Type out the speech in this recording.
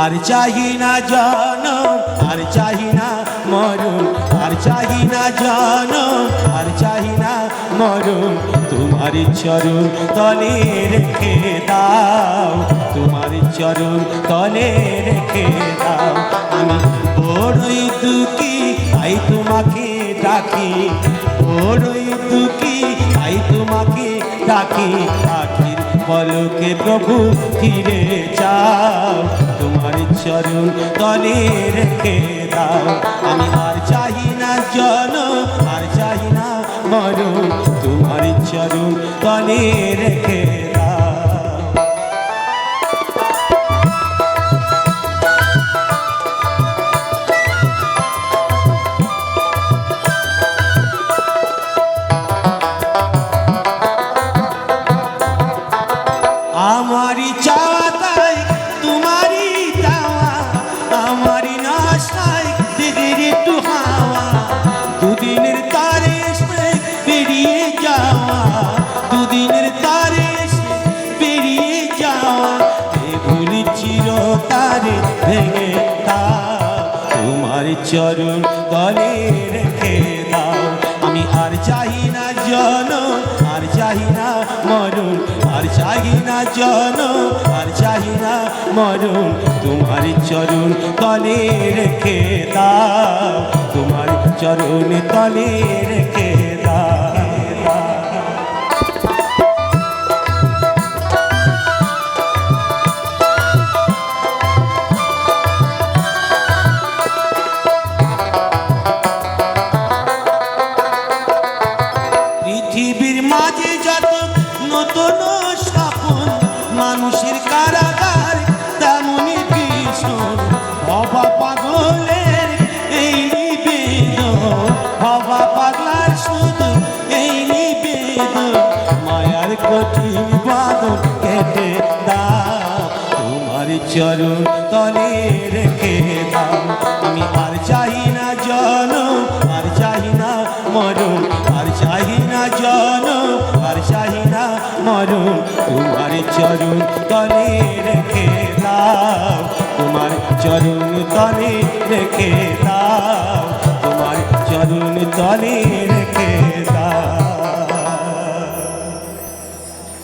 আর চাহি না জনম, আর চাহি না মরণ, আর চাহি না জনম, আর চাহি না মরণ। তোমার চরণ তলে রেখে দাও, তোমার চরণ তলে রেখে দাও। আমি বড়ই দুঃখী আই তোমাকে ডাকি। বড়ই দুঃখী আই তোমাকে ডাকি। পলকে প্রভু ফিরে যাও, তোমার চরণ তলে রেখে দাও। আমি আর চাহি না জন, আর চাহি না মরণ, তোমার চরণ তলে রেখে দাও। আমারই চাওয়া তাই, তোমারই চাওয়া। আমারই নাশাই দিদির একটু হাওয়া। দুদিনের তারে বেরিয়ে যাওয়া। দুদিনের তারে বেরিয়ে যাওয়া। এ ভুলি চির তারে ভেঙে দাও। তোমার চরণ তলে রেখে দাও। আমি আর চাহি না জন আর চাহি না মরণ। আর চাহি না জন আর চাহি না মরণ তোমার চরুন তলে রেখে তোমার চরুন তলে রেখে মানুষের কারাগার, তেমনই ভীষণ হবা পাগলের এই নিবেদন হবা পাগলার শুধু এই নিবেদন। মায়ার কঠিন বাদন কেটে দাও, তোমার চরণ তলে রেখে দাও। আমি মরণ তোমার চরণ তলে রেখে দাও, তোমার চরণ তলে রেখে দাও, তোমার চরণ তলে রেখে